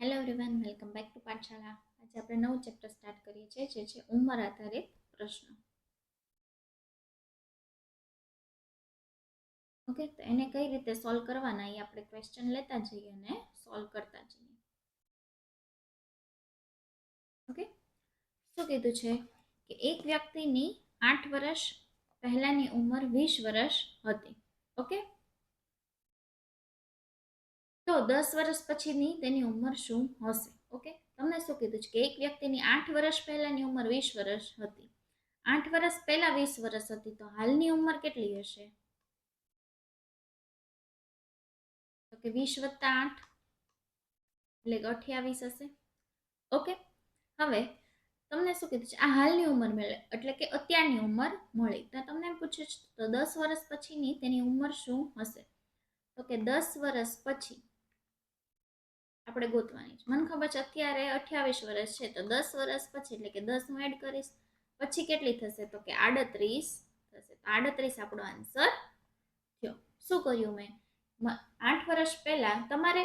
Hello everyone welcome back to Pathshala આજે આપણે નવું ચેપ્ટર સ્ટાર્ટ કરીએ છીએ, જે છે ઉંમર આધારિત પ્રશ્ન. ઓકે તો એને કઈ રીતે સોલ્વ કરવાના એ આપણે ક્વેશ્ચન લેતા જઈએ અને સોલ્વ કરતા જઈએ. ઓકે શું કીધું છે? કે એક વ્યક્તિની આઠ વર્ષ પહેલાની ઉંમર વીસ વર્ષ હતી. ઓકે તો દસ વર્ષ પછીની તેની ઉંમર શું હશે? ઓકે તમને શું કીધું છે કે એક વ્યક્તિની આઠ વર્ષ પહેલાની ઉંમર વીસ વર્ષ હતી. આઠ વર્ષ પહેલા વીસ વર્ષ હતી, તો હાલની ઉંમર કેટલી હશે? તો કે વીસ વત્તા આઠ, એટલે અઠ્યાવીસ હશે. ઓકે હવે તમને શું કીધું છે? આ હાલની ઉંમર મળે એટલે કે અત્યારની ઉંમર મળી. તો તમને પૂછ્યું છે, તો દસ વર્ષ પછીની તેની ઉંમર શું હશે? તો કે દસ વર્ષ પછી આપણે ગોતવાની છે. મને ખબર છે, અત્યારે અઠ્યાવીસ વર્ષ છે, તો દસ વર્ષ પછી, એટલે કે દસ હું એડ કરીશ, પછી કેટલી થશે? તો કે આડત્રીસ થશે. તો આડત્રીસ આપણો આન્સર થયો. શું કર્યું મેં? આઠ વર્ષ પહેલાં તમારે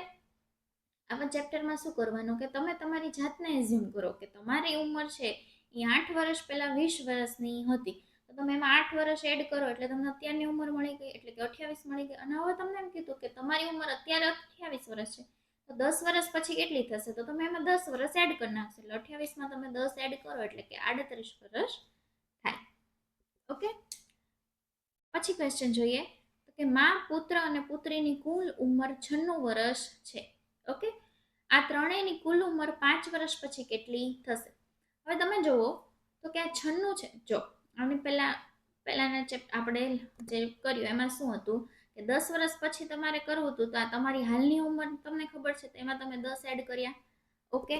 આવા ચેપ્ટરમાં શું કરવાનું કે તમે તમારી જાતને એઝ્યુમ કરો કે તમારી ઉંમર છે એ આઠ વર્ષ પહેલાં વીસ વર્ષની હતી. તો તમે એમાં આઠ વર્ષ એડ કરો એટલે તમને અત્યારની ઉંમર મળી ગઈ, એટલે કે અઠ્યાવીસ મળી ગઈ. અને હવે તમને એમ કીધું કે તમારી ઉંમર અત્યારે અઠ્યાવીસ વર્ષ છે. તો દસ વર્ષ પછી કેટલી થશે? તો તમે એમાં દસ વર્ષ એડ કરી નાખશો. એટલે અઠ્યાવીસમાં તમે દસ એડ કરો, એટલે કે આડત્રીસ વર્ષ થાય. ઓકે પછી ક્વેશ્ચન જોઈએ. તો કે માં, પુત્ર અને પુત્રીની કુલ ઉંમર છન્નું વર્ષ છે. ઓકે આ ત્રણેયની કુલ ઉંમર પાંચ વર્ષ પછી કેટલી થશે? હવે તમે જુઓ, તો કે આ છન્નું છે. જો, આની પહેલાં, પહેલાંના ચેપ આપણે જે કર્યું, એમાં શું હતું? કે દસ વર્ષ પછી તમારે કરવું હતું તો આ તમારી હાલની ઉંમર તમને ખબર છે તો એમાં તમે દસ એડ કર્યા. ઓકે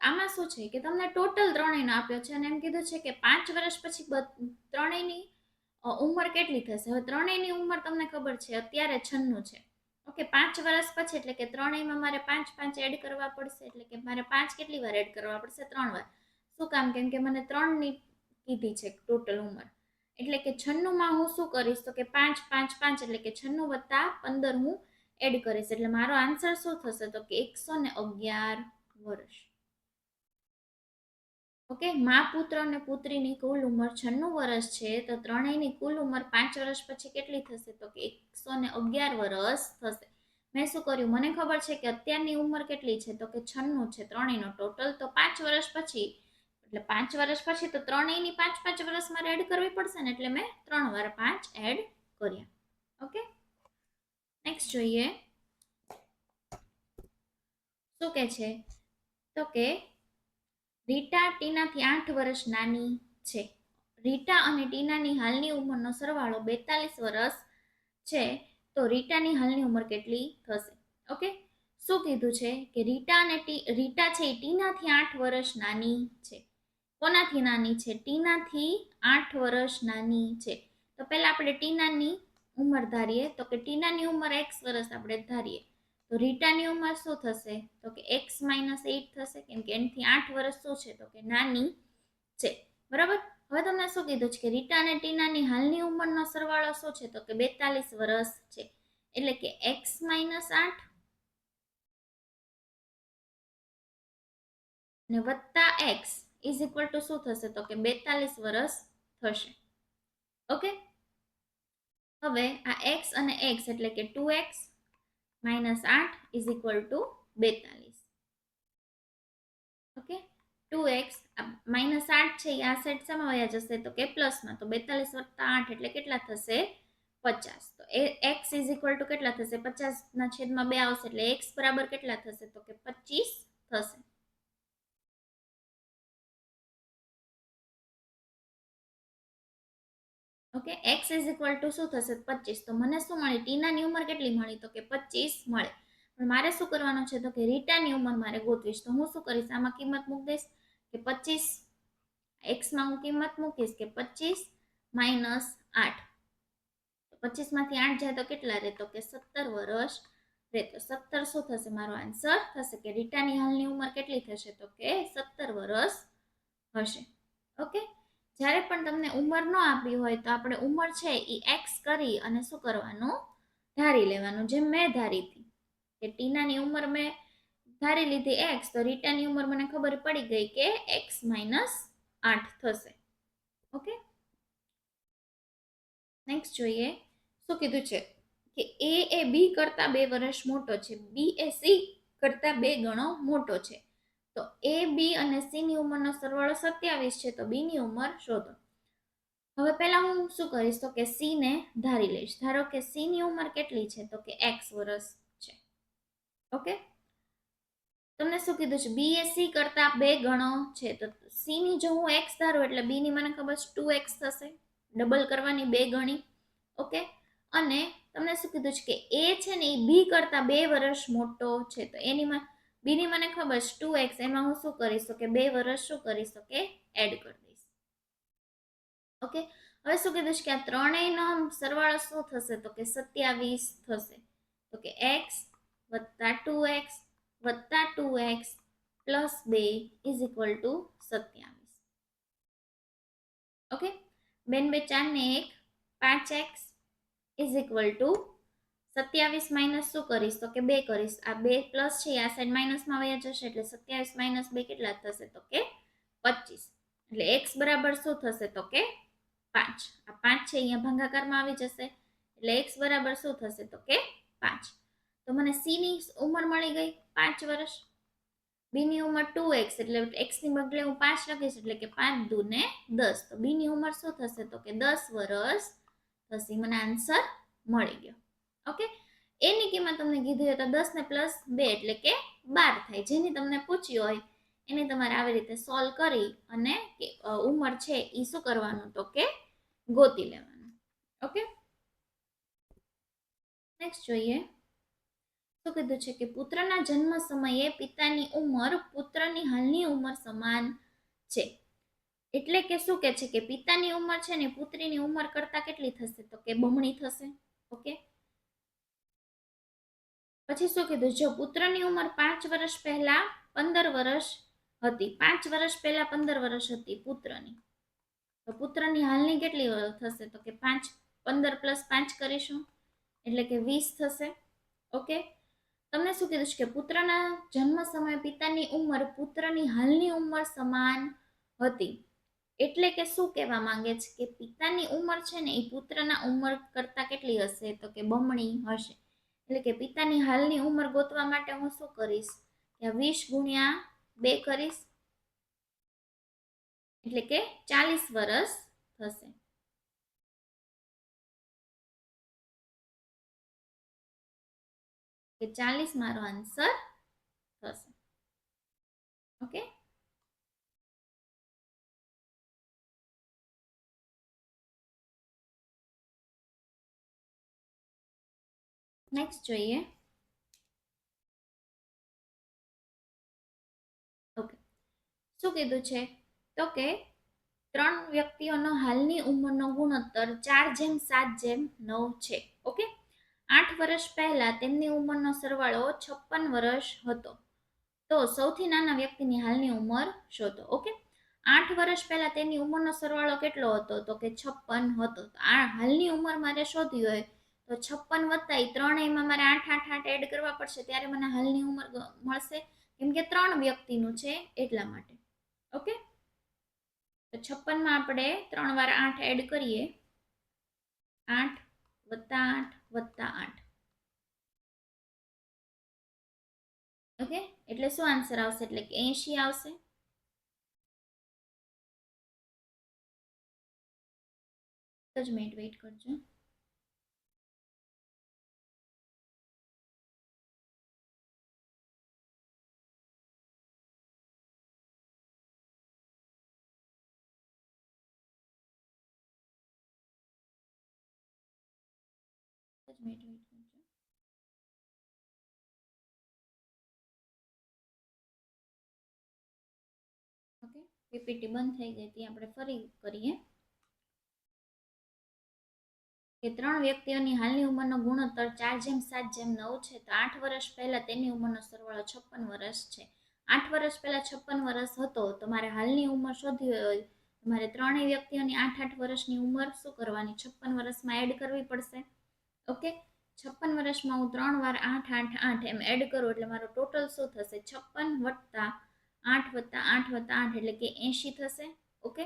આમાં શું છે કે તમને ટોટલ ત્રણેયનો આપ્યો છે અને એમ કીધું છે કે પાંચ વર્ષ પછી ત્રણેયની ઉંમર કેટલી થશે? હવે ત્રણેયની ઉંમર તમને ખબર છે અત્યારે છન્નું છે. ઓકે પાંચ વર્ષ પછી એટલે કે ત્રણેયમાં મારે પાંચ પાંચ એડ કરવા પડશે એટલે કે મારે પાંચ કેટલી વાર એડ કરવા પડશે? ત્રણ વાર. શું કામ? કેમ કે મને ત્રણની કીધી છે ટોટલ ઉંમર. એટલે કે છન્નુંમાં હું શું કરીશ? તો કે પાંચ પાંચ પાંચ એટલે કે છન્નું વત્તા પંદર હું એડ કરીશ. એટલે મારો આન્સર શું થશે? તો કે એકસો ને અગિયાર વર્ષ. ઓકે? મા પુત્ર અને પુત્રીની કુલ ઉંમર છન્નું વર્ષ છે. તો ત્રણેયની કુલ ઉંમર પાંચ વર્ષ પછી કેટલી થશે? તો કે એકસો ને અગિયાર વર્ષ થશે. મેં શું કર્યું? મને ખબર છે કે અત્યારની ઉંમર કેટલી છે? તો કે છન્નું છે ત્રણેયનો ટોટલ તો પાંચ વર્ષ પછી એટલે પાંચ વર્ષ પછી તો ત્રણેયની પાંચ પાંચ વર્ષ મારે એડ કરવી પડશે ને, એટલે મેં ત્રણ વાર પાંચ એડ કર્યા. ઓકે નેક્સ્ટ જોઈએ. શું કે છે? તો કે રીટા ટીનાથી આઠ વર્ષ નાની છે. રીટા અને ટીનાની હાલની ઉંમરનો સરવાળો બેતાલીસ વર્ષ છે, તો રીટાની હાલની ઉંમર કેટલી થશે? ઓકે શું કીધું છે? કે રીટા અને રીટા છે એ ટીનાથી આઠ વર્ષ નાની છે. કોનાથી નાની છે? ટીનાથી આઠ વર્ષ નાની છે. તો પહેલાં આપણે ટીનાની ઉંમર ધારીએ. તો કે ટીનાની ઉંમર એક્સ વર્ષ આપણે ધારીએ. તો રીટાની ઉંમર શું થશે? તો કે એક્સ માઇનસ એઇટ થશે. કેમ કે એનથી આઠ વર્ષ શું છે? તો કે નાની છે. બરાબર? હવે તમને શું કીધું છે કે રીટા અને ટીનાની હાલની ઉંમરનો સરવાળો શું છે? તો કે બેતાલીસ વર્ષ છે. એટલે કે એક્સ માઇનસ આઠ ને વત્તા એક્સ ઇઝ ઇક્વલ ટુ શું થશે? તો કે બેતાલીસ વર્ષ થશે. ઓકે? હવે આ એક્સ અને એક્સ એટલે કે ટુ એક્સ માઇનસ આઠ ઇઝ ઇક્વલ ટુ બેતાલીસ. ઓકે? ટુ એક્સ માઇનસ આઠ છે એ આ સેટ શેમાં વયા જશે? તો કે પ્લસમાં. તો બેતાલીસ વત્તા આઠ એટલે કેટલા થશે? પચાસ. તો એ એક્સ ઇઝ ઇક્વલ ટુ કેટલા થશે? પચાસના છેદમાં બે આવશે એટલે એક્સ બરાબર કેટલા થશે? તો કે પચીસ થશે. Okay? X is equal to શું થશે? પચીસ. તો મને શું મળી? ટીનાની ઉંમર કેટલી મળી? તો કે પચીસ મળે. પણ મારે શું કરવાનું છે? તો કે રીટાની ઉંમર મારે ગોતવીશ. તો હું શું કરીશ? આમાં કિંમત મૂકી દઈશ? કે પચીસ. એક્સમાં હું કિંમત મૂકીશ કે પચીસ માઇનસ આઠ. પચીસમાંથી આઠ જાય તો કેટલા રહે તો કે સત્તર વર્ષ રહે તો સત્તર શું થશે? મારો આન્સર થશે કે રીટાની હાલની ઉંમર કેટલી થશે? તો કે સત્તર વર્ષ હશે. ઓકે? જ્યારે પણ તમને ઉંમર ન આપી હોય તો આપણે ઉંમર છે એ એક્સ કરી અને શું કરવાનું? ધારી લેવાનું, જેમ મેં ધારી હતી. કે ટીનાની ઉંમર મેં ધારી લીધી એક્સ તો રીટાની ઉંમર મને ખબર પડી ગઈ કે એક્સ માઇનસ આઠ થશે. ઓકે નેક્સ્ટ જોઈએ, શું કીધું છે? કે એ એ બી કરતા બે વર્ષ મોટો છે. બી એ સી કરતા બે ગણો મોટો છે. તો એ, બી અને સી ની ઉંમરનો સરવાળો સત્યાવીસ છે, તો બી ની ઉંમર શોધો. હવે પહેલા હું શું કરીશ? તો કે સી ને ધારી લઈશ. ધારો કે સી ની ઉંમર કેટલી છે? તો કે એક્સ વર્ષ છે. ઓકે? તમને શું કીધું છે? બી એ સી કરતા બે ગણો છે. તો સી ની જો હું એક્સ ધારું, એટલે બી ની મને ખબર છે ટુ એક્સ થશે. ડબલ કરવાની બે ગણી. ઓકે? અને તમને શું કીધું છે કે એ છે ને એ બી કરતા બે વર્ષ મોટો છે. તો એની માં બીની મને ખબર છે ટુ એક્સ એમાં હું શું કરીશ? તો કે બે વર્ષ શું કરીશ? તો કે એડ કરી દઈશ. ઓકે? હવે શું કીધું છે કે આ ત્રણેયનો સરવાળો શું થશે? તો કે સત્યાવીસ થશે. તો કે એક્સ વત્તા ટુ એક્સ વત્તા ટુ એક્સ પ્લસ બે ઇઝ ઇક્વલ ટુ સત્યાવીસ. ઓકે? બેન બે ચાર ને એક પાંચ એક્સ ઇઝ ઇક્વલ ટુ સત્યાવીસ માઇનસ શું કરીશ? તો કે બે કરીશ. આ બે પ્લસ છે, આ સાઈડ માઇનસમાં વયા જશે એટલે સત્યાવીસ માઇનસ બે કેટલા થશે? તો કે પચીસ. એટલે એક્સ બરાબર શું થશે? તો કે પાંચ. આ પાંચ છે, અહીંયા ભંગાકારમાં આવી જશે. એટલે એક્સ બરાબર શું થશે? તો કે પાંચ. તો મને સી ની ઉંમર મળી ગઈ પાંચ વર્ષ. બીની ઉંમર ટુ એક્સ એટલે એક્સની બદલે હું પાંચ લખીશ, એટલે કે પાંચ દુ ને દસ. તો બીની ઉંમર શું થશે? તો કે દસ વર્ષ થશે. મને આન્સર મળી ગયો. ઓકે? એની કિંમત તમને કીધી હોય તો દસ ને પ્લસ બે એટલે કે બાર થાય. જેની તમને પૂછી હોય, એને તમારે આવી રીતે સોલ્વ કરી અને ઉંમર છે એ શું કરવાનું તો કે ગોતી લેવાનું. ઓકે? નેક્સ્ટ જોઈએ. શું કીધું છે કે પુત્રના જન્મ સમયે પિતાની ઉંમર પુત્રની હાલની ઉંમર સમાન છે. એટલે કે શું કે છે કે પિતાની ઉંમર છે ને પુત્રીની ઉંમર કરતા કેટલી થશે? તો કે બમણી થશે. ઓકે? પછી શું કીધું? જો પુત્રની ઉંમર પાંચ વર્ષ પહેલા પંદર વર્ષ હતી. પાંચ વર્ષ પહેલા પંદર વર્ષ હતી પુત્રની. તો પુત્રની હાલની કેટલી થશે? તો કે પાંચ, પંદર પ્લસ પાંચ કરીશું. એટલે કે વીસ થશે. ઓકે? તમને શું કીધું છે કે પુત્રના જન્મ સમયે પિતાની ઉંમર પુત્રની હાલની ઉંમર સમાન હતી. એટલે કે શું કહેવા માંગે છે કે પિતાની ઉંમર છે ને, એ પુત્રના ઉંમર કરતાં કેટલી હશે? તો કે બમણી હશે. એટલે કે પિતાની હાલની ઉંમર ગોતવા માટે હું શું કરીશ? વીસ ગુણ્યા બે કરીશ. એટલે કે ચાલીસ વર્ષ થશે. કે ચાલીસ મારો આન્સર થશે. ઓકે નેક્સ્ટ જોઈએ. ઓકે શું કીધું છે? તો કે ત્રણ વ્યક્તિઓનો હાલની ઉંમરનો ગુણોત્તર ચાર જેમ સાત જેમ નવ છે. ઓકે આઠ વર્ષ પહેલા તેમની ઉંમરનો સરવાળો છપ્પન વર્ષ હતો. તો સૌથી નાના વ્યક્તિની હાલની ઉંમર શોધો. ઓકે આઠ વર્ષ પહેલા તેની ઉંમરનો સરવાળો કેટલો હતો? તો કે છપ્પન હતો. આ હાલની ઉંમર મારે શોધવી હોય તો છપ્પન વત્તા એ ત્રણેયમાં મારે આઠ આઠ આઠ એડ કરવા પડશે, ત્યારે મને હાલની ઉંમર મળશે. કેમ કે ત્રણ વ્યક્તિનું છે એટલા માટે. ઓકે? તો છપ્પનમાં આપણે ત્રણ વાર આઠ એડ કરીએ. આઠ વત્તા આઠ વત્તા આઠ. ઓકે? એટલે શું આન્સર આવશે? એટલે કે એંશી આવશે. જ મિનિટ વેઇટ કરજો. મિનિટ વેઇટ કરજો ઓકે બંધ થઈ ગઈ હતી. આપણે ફરી કરીએ. કે ત્રણ વ્યક્તિઓની હાલની ઉંમરનો ગુણોત્તર ચાર જેમ સાત જેમ નવ છે, તો આઠ વર્ષ પહેલાં તેની ઉંમરનો સરવાળો છપ્પન વર્ષ છે. આઠ વર્ષ પહેલાં છપ્પન વર્ષ હતો. તો મારે હાલની ઉંમર શોધવી હોય તમારે મારે ત્રણેય વ્યક્તિઓની આઠ આઠ વર્ષની ઉંમર શું કરવાની? છપ્પન વર્ષમાં એડ કરવી પડશે. ઓકે? છપ્પન વર્ષમાં હું ત્રણ વાર આઠ આઠ આઠ એમ એડ કરું એટલે મારો ટોટલ શું થશે? છપ્પન વત્તા આઠ વત્તા આઠ વત્તા આઠ એટલે કે એંશી થશે. ઓકે?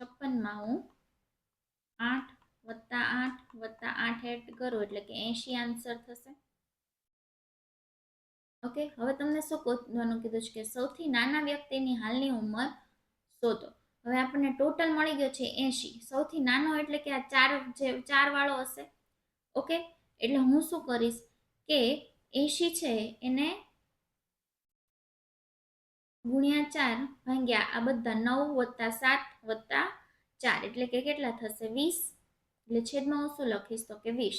છપ્પનમાં હું આઠ વત્તા આઠ વત્તા આઠ એડ કરું એટલે કે એંશી આન્સર થશે. ઓકે? હવે તમને શું કહેવાનું કીધું છે કે સૌથી નાના વ્યક્તિની હાલની ઉંમર શોધો. હવે આપણને ટોટલ મળી ગયો છે એંશી. સૌથી નાનો એટલે કે આ ચાર જે ચાર વાળો હશે. ઓકે? એટલે હું શું કરીશ કે એંશી છે એને ગુણ્યા ચાર ભાંગ્યા આ બધા નવ વત્તા સાત વત્તા ચાર. એટલે કે કેટલા થશે? વીસ. એટલે છેદમાં હું શું લખીશ? તો કે વીસ.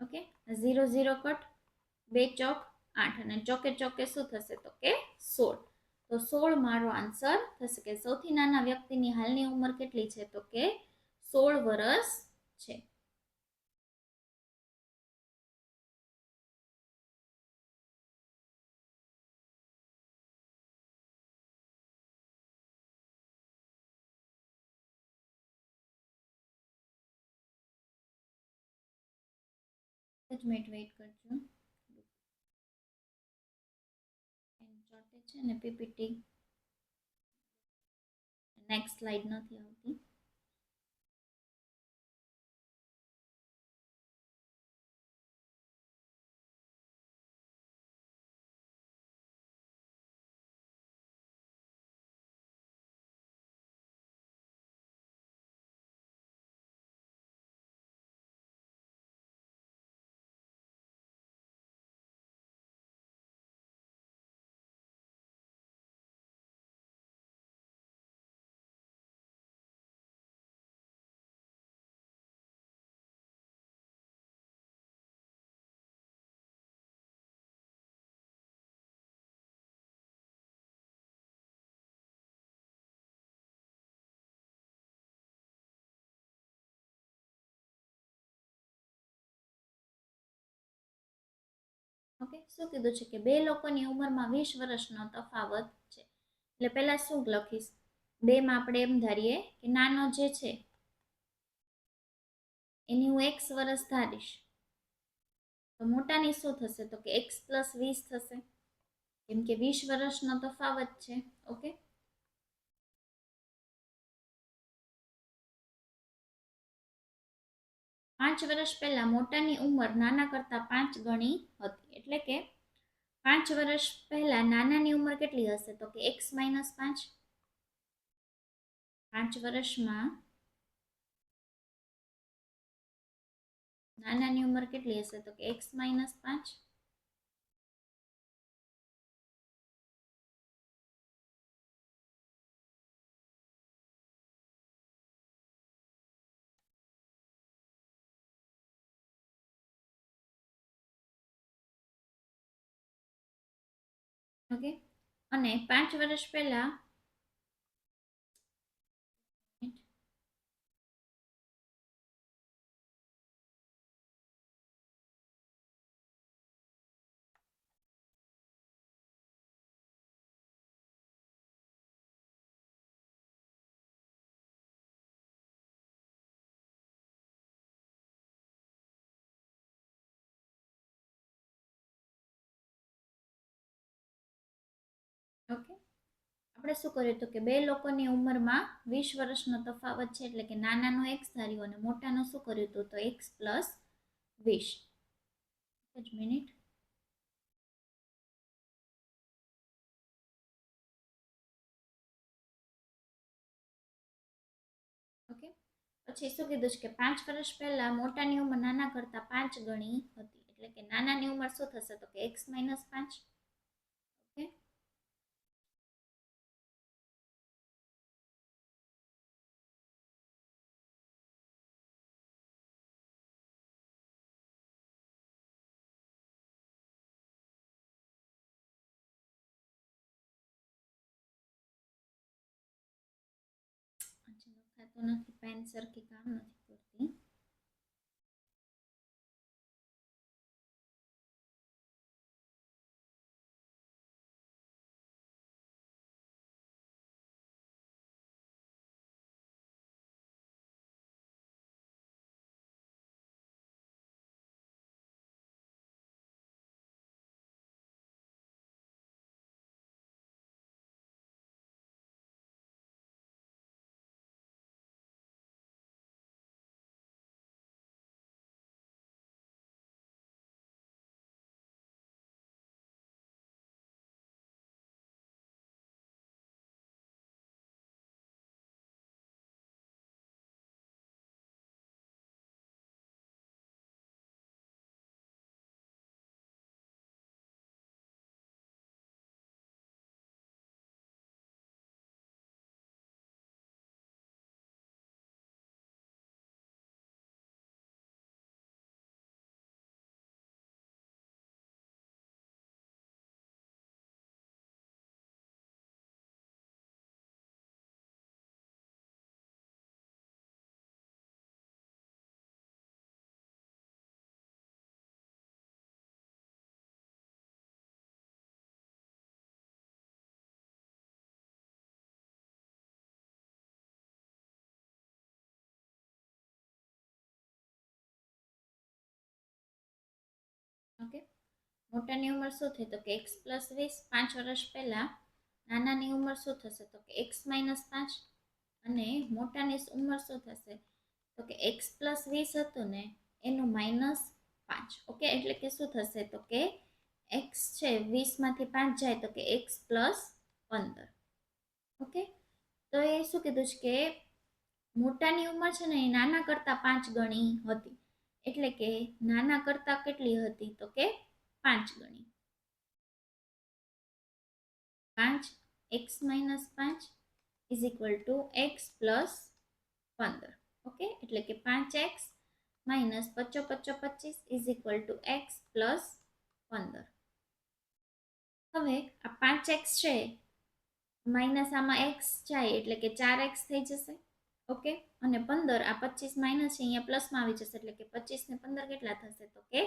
ઓકે? ઝીરો ઝીરો કટ, બે ચોક, આઠ. અને ચોકે ચોકે શું થશે તો કે સોળ. તો સોળ મારો આન્સર થશે કે સૌથી નાના વ્યક્તિની હાલની ઉંમર કેટલી છે તો કે સોળ વર્ષ છે. જ મિનિટ વેઇટ કરજો ચોટે છે ને પીપીટી નેક્સ્ટ સ્લાઇડ નથી આવતી ઓકે? શું કીધું છે કે બે લોકોની ઉંમરમાં વીસ વર્ષનો તફાવત છે? એટલે પહેલાં શું લખીશ? બેમાં આપણે એમ ધારીએ કે નાનો જે છે, એની હું એક્સ વર્ષ ધારીશ. તો મોટાની શું થશે? તો કે એક્સ પ્લસ વીસ થશે. કેમ કે વીસ વર્ષનો તફાવત છે, ઓકે? પાંચ વર્ષ પહેલાં મોટાની ઉંમર નાના કરતાં પાંચ ગણી હતી. એટલે કે પાંચ વર્ષ પહેલાં નાનાની ઉંમર કેટલી હશે? તો કે એક્સ માઇનસ પાંચ. પાંચ વર્ષમાં નાનાની ઉંમર કેટલી હશે? તો કે એક્સ માઇનસ પાંચ. ઓકે અને પાંચ વર્ષ પહેલા આપણે શું કર્યું હતું કે બે લોકોની ઉંમરમાં વીસ વર્ષનો તફાવત છે એટલે કે નાનાનો એક્સ ધાર્યો અને મોટાનો શું કર્યું હતું તો એક્સ પ્લસ વીસ. જ મિનિટ. ઓકે. પછી શું કીધું છે કે પાંચ વર્ષ પહેલા મોટાની ઉંમર નાના કરતા પાંચ ગણી હતી. એટલે કે નાનાની ઉંમર શું થશે તો કે એક્સ માઇનસ પાંચ. લખાતું નથી પેન સરખી કામ નથી કરતી ઓકે મોટાની ઉંમર શું થઈ? તો કે એક્સ પ્લસ વીસ, પાંચ વર્ષ પહેલાં નાનાની ઉંમર શું થશે? તો કે એક્સ માઇનસ પાંચ. અને મોટાની ઉંમર શું થશે? તો કે એક્સ પ્લસ વીસ હતું ને, એનું માઇનસ પાંચ. ઓકે એટલે કે શું થશે? તો કે એક્સ છે વીસમાંથી પાંચ જાય, તો કે એક્સ પ્લસ પંદર. ઓકે તો એ શું કીધું છે કે મોટાની ઉંમર છે ને, એ નાના કરતાં પાંચ ગણી હતી. એટલે કે નાના કરતાં કેટલી હતી? તો કે પાંચ ગણી. પાંચ એક્સ માઇનસ પાંચ is equal to X plus પંદર. ઓકે? એટલે કે પાંચ એક્સ માઇનસ પચો પચો પચીસ is equal to X plus પંદર. હવે આ પાંચ એક્સ છે માઇનસ આમાં એક્સ જાય એટલે કે ચાર એક્સ થઈ જશે. ઓકે? અને પંદર, આ પચીસ માઇનસ છે, અહીંયા પ્લસમાં આવી જશે, એટલે કે પચીસ ને પંદર કેટલા થશે? તો કે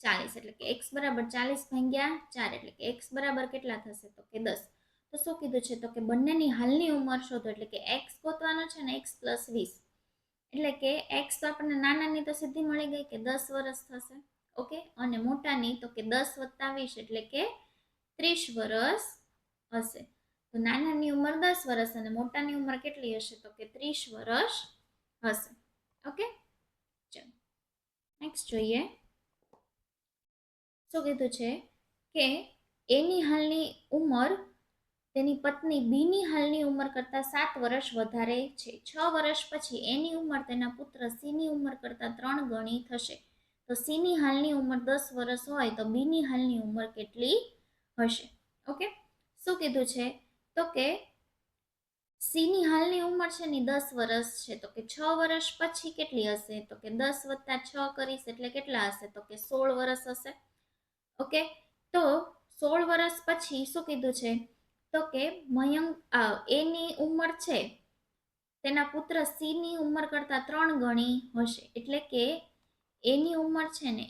ચાલીસ, એટલે કે એક્સ બરાબર ચાલીસ ભાગ્યા ચાર, એટલે કે એક્સ બરાબર કેટલા થશે? તો કે દસ. તો શું કીધું છે? તો કે બંનેની હાલની ઉંમર શોધો, એટલે કે એક્સ ગોતવાનો છે ને એક્સ પ્લસ વીસ. એટલે કે એક્સ તો આપણને નાનાની તો સીધી મળી ગઈ કે દસ વર્ષ થશે. ઓકે? અને મોટાની તો કે દસ વત્તા વીસ, એટલે કે ત્રીસ વર્ષ હશે. તો નાનાની ઉંમર દસ વર્ષ અને મોટાની ઉંમર કેટલી હશે? તો કે ત્રીસ વર્ષ હશે. ઓકે? ચલો. નેક્સ્ટ જોઈએ. શું કીધું છે? કે એની હાલની ઉંમર તેની પત્ની બીની હાલની ઉંમર કરતાં સાત વર્ષ વધારે છે. છ વર્ષ પછી એની ઉંમર તેના પુત્ર સીની ઉંમર કરતાં ત્રણ ગણી થશે. તો સીની હાલની ઉંમર દસ વર્ષ હોય તો બીની હાલની ઉંમર કેટલી હશે? ઓકે? શું કીધું છે? તો કે સીની હાલની ઉંમર છે ને દસ વર્ષ છે. તો કે છ વર્ષ પછી કેટલી હશે? તો કે દસ વત્તા છ કરીશ એટલે કેટલા હશે? તો કે સોળ વર્ષ હશે. ઓકે? તો સોળ વર્ષ પછી શું કીધું છે? તો કે મયંક એની ઉંમર છે, તેના પુત્ર સીની ઉંમર કરતાં ત્રણ ગણી હશે. એટલે કે એની ઉંમર છે ને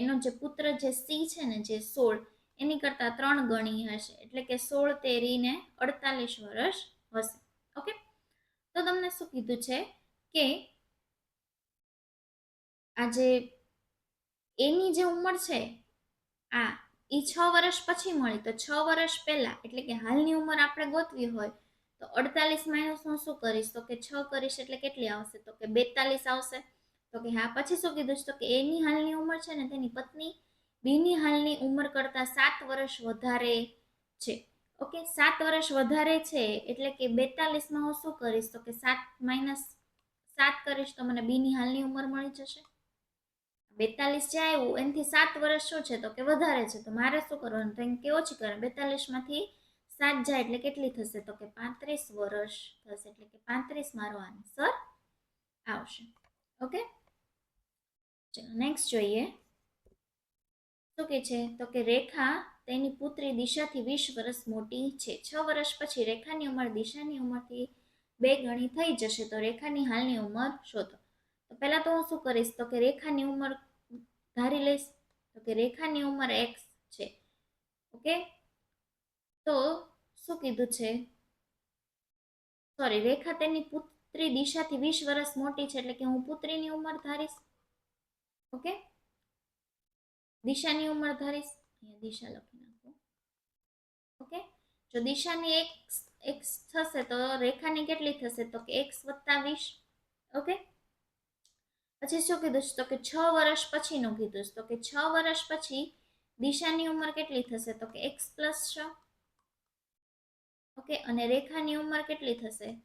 એનો જે પુત્ર જે સી છે ને જે સોળ એની કરતાં ત્રણ ગણી હશે. એટલે કે સોળ તેરીને અડતાલીસ વર્ષ હશે. ઓકે? તો તમને શું કીધું છે કે આજે એની જે ઉંમર છે, આ એ છ વર્ષ પછી મળી. તો છ વર્ષ પહેલા, એટલે કે હાલની ઉંમર આપણે ગોતવી હોય, તો અડતાલીસ માઇનસ હું શું કરીશ? તો કે છ કરીશ, એટલે કેટલી આવશે? તો કે બેતાલીસ આવશે. તો કે હા, પછી શું કીધું છે? તો કે એની હાલની ઉંમર છે ને, તેની પત્ની બીની હાલની ઉંમર કરતાં સાત વર્ષ વધારે છે. ઓકે, સાત વર્ષ વધારે છે એટલે કે બેતાલીસમાં હું શું કરીશ? તો કે સાત માઇનસ સાત કરીશ તો મને બીની હાલની ઉંમર મળી જશે. બેતાલીસ જે આવ્યું, એનાથી સાત વર્ષ શું છે? તો કે વધારે છે. તો મારે શું કરવાનું? તો એમ કે ઓછી કરવાનું બેતાલીસમાંથી સાત જાય એટલે કેટલી થશે? તો કે પાંત્રીસ વર્ષ થશે એટલે કે પાંત્રીસ મારો આન્સર આવશે. ઓકે? નેક્સ્ટ જોઈએ. શું કે છે, તો કે રેખા તેની પુત્રી દિશાથી વીસ વર્ષ મોટી છે. છ વર્ષ પછી રેખાની ઉંમર દિશાની ઉંમરથી બે ગણી થઈ જશે. તો રેખાની હાલની ઉંમર શોધો. તો પહેલાં તો હું શું કરીશ? તો કે રેખાની ઉંમર ધારી લઈશ. તો કે રેખાની ઉંમર એક્સ છે. ઓકે? તો શું કીધું છે? સોરી, રેખા તેની પુત્રી દિશાથી વીસ વર્ષ મોટી છે એટલે કે હું પુત્રીની ઉંમર ધારીશ. ઓકે? દિશાની ઉંમર ધારીશ. અહીંયા દિશા લખી નાખો. ઓકે? જો દિશાની એક્સ એક્સ થશે તો રેખાની કેટલી થશે? તો કે એક્સ વત્તા વીસ. ઓકે? પછી શું કીધું તો કે છ વર્ષ પછીનું કીધું તો કે છ વર્ષ પછી દિશાની ઉંમર કેટલી થશે? તો કે એક્સ પ્લસ છ. ઓકે? અને રેખાની ઉંમર કેટલી થશે?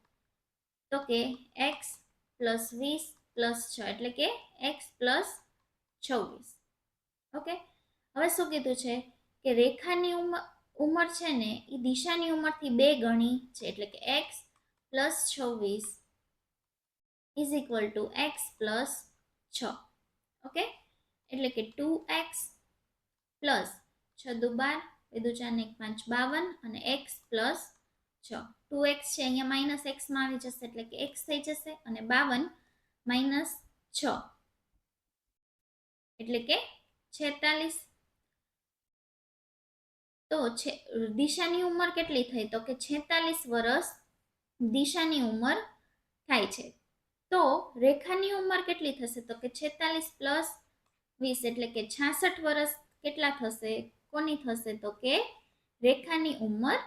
તો કે એક્સ પ્લસ વીસ પ્લસ છ. એટલે કે એક્સ પ્લસ છવ્વીસ. ઓકે? હવે શું કીધું છે? કે રેખાની ઉંમર ઉંમર છે ને એ દિશાની ઉંમરથી બે ગણી છે. એટલે કે એક્સ પ્લસ છવ્વીસ is equal to X plus છ. ઓકે? એટલે કે ટુ એક્સ પ્લસ છ દુ બાર બે દુ ચાર એક પાંચ બાવન અને એક્સ પ્લસ છ. ટુ એક્સ છે, અહીંયા માઇનસ એક્સમાં આવી જશે. એટલે કે એક્સ થઈ જશે અને બાવન માઇનસ છ. એટલે કે છેતાલીસ. તો દિશાની ઉંમર કેટલી થઈ? તો કે છેતાલીસ વર્ષ દિશાની ઉંમર થાય છે. તો રેખાની ઉંમર કેટલી થશે? તો કે છેતાલીસ પ્લસ વીસ એટલે કે છાસઠ વર્ષ કેટલા થશે? કોની થશે? તો કે રેખાની ઉંમર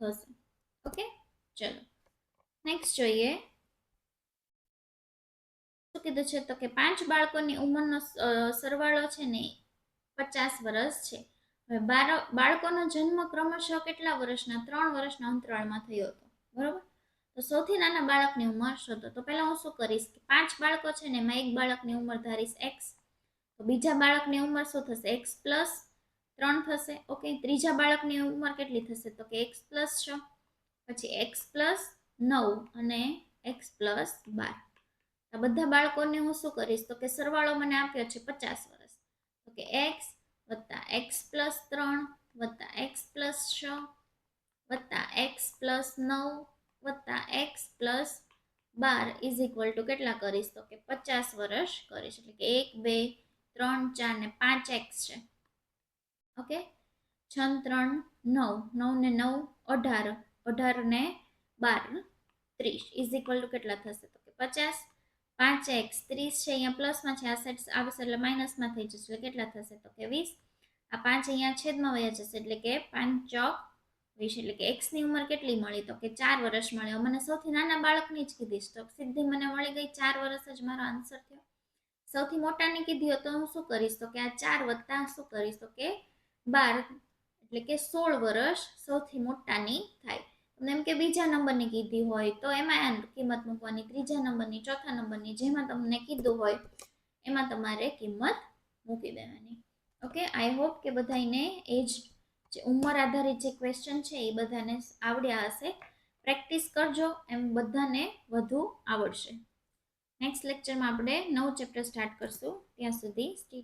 થશે. ઓકે? ચલો. નેક્સ્ટ જોઈએ. શું કીધું છે? તો કે પાંચ બાળકોની ઉંમરનો સરવાળો છે ને પચાસ વર્ષ છે. હવે બાળકોનો જન્મ ક્રમશઃ કેટલા વર્ષના ત્રણ વર્ષના અંતરાળમાં થયો હતો. બરોબર? તો સૌથી નાના બાળકની ઉંમર શોધો. તો પહેલાં હું શું કરીશ કે પાંચ બાળકો છે ને એમાં એક બાળકની ઉંમર ધારીશ એક્સ તો બીજા બાળકની ઉંમર શું થશે? એક્સ પ્લસ ત્રણ થશે. ઓકે, ત્રીજા બાળકની ઉંમર કેટલી થશે? તો કે એક્સ પ્લસ છ. પછી એક્સ પ્લસ નવ અને એક્સ પ્લસ બાર. આ બધા બાળકોને હું શું કરીશ? તો કે સરવાળો મને આપ્યો છે પચાસ વર્ષ તો કે એક્સ વત્તા એક્સ પ્લસ ત્રણ વત્તા એક્સ પ્લસ છ વત્તા એક્સ પ્લસ નવ વત્તા એક્સ પ્લસ બાર ઇઝ ઇક્વલ ટુ કેટલા કરીશ? તો કે પચાસ વર્ષ કરીશ. એટલે કે એક, બે, ત્રણ, ચાર ને પાંચ એક્સ છે. ઓકે? છ, ત્રણ, નવ. નવ ને નવ, અઢાર. અઢાર ને બાર. ત્રીસ. ઇઝ ઇક્વલ ટુ કેટલા થશે? તો કે પચાસ. પાંચ એક્સ ત્રીસ છે, અહીંયા પ્લસમાં છે, આ સેટ આવશે એટલે માઇનસમાં થઈ જશે. એટલે કેટલા થશે? તો કે વીસ. આ પાંચ અહીંયા છેદમાં વયા જશે, એટલે કે પાંચ ચોક વીસ. એટલે કે એક્સની ઉંમર કેટલી મળી? તો કે ચાર વર્ષ મળી મને સૌથી નાના બાળકની જ કીધીશ તો સીધી મને મળી ગઈ ચાર વર્ષ જ મારો આન્સર થયો. સૌથી મોટાની કીધી હોય તો હું શું કરીશ? તો કે આ ચાર વત્તા શું કરીશ? તો કે બાર. એટલે કે સોળ વર્ષ સૌથી મોટાની થાય. એમ કે બીજા નંબરની કીધી હોય તો એમાં કિંમત મૂકવાની. ત્રીજા નંબરની, ચોથા નંબરની જેમાં તમને કીધું હોય એમાં તમારે કિંમત મૂકી દેવાની. ઓકે આઈ હોપ કે બધાને એ જ જે ઉંમર આધારિત જે ક્વેશ્ચન છે એ બધાને આવડ્યા હશે. પ્રેક્ટિસ કરજો, એમ બધાને વધુ આવડશે. નેક્સ્ટ લેક્ચરમાં આપણે નવું ચેપ્ટર સ્ટાર્ટ કરશું. ત્યાં સુધી સ્ટી